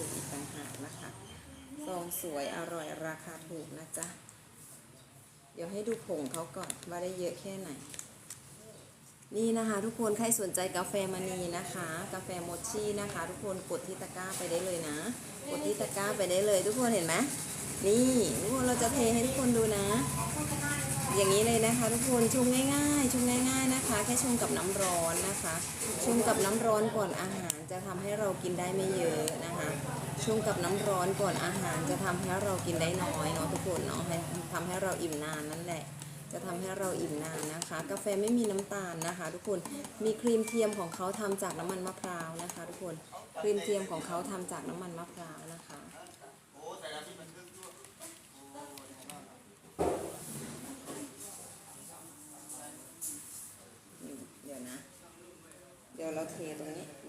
ถูกอีกต่างหากนะคะซองสวยอร่อยราคาถูกนะจ๊ะ เดี๋ยวให้ดูผงเขาก่อนว่าได้เยอะแค่ไหน นี่นะคะ ทุกคนใครสนใจกาแฟมณีนะคะ กาแฟโมชี่นะคะ ทุกคนกดที่ตะกร้าไปได้เลยนะ กดที่ตะกร้าไปได้เลย ทุกคนเห็นไหมนี่ทุกคนเราจะเทให้ทุกคนดูนะ อย่างนี้เลยนะคะ ทุกคนชงง่ายๆชงง่าย ๆนะคะ แค่ชงกับน้ำร้อนนะคะชงกับน้ำร้อนก่อนอาหารจะทำให้เรากินได้ไม่เยอะนะคะชงกับน้ำร้อนก่อนอาหารจะทำให้เรากินได้น้อยเนาะทุกคนเนาะทำให้เราอิ่มนานนั่นแหละ จะทำให้เราอิ่มนานนะคะ กาแฟไม่มีน้ำตาลนะคะ ทุกคนมีครีมเทียมของเขาทำจากน้ำมันมะพร้าวนะคะ ทุกคนครีมเทียมของเขาทำจากน้ำมันมะพร้าวนะคะ เดี๋ยวนะเดี๋ยวเราเทตรงนี้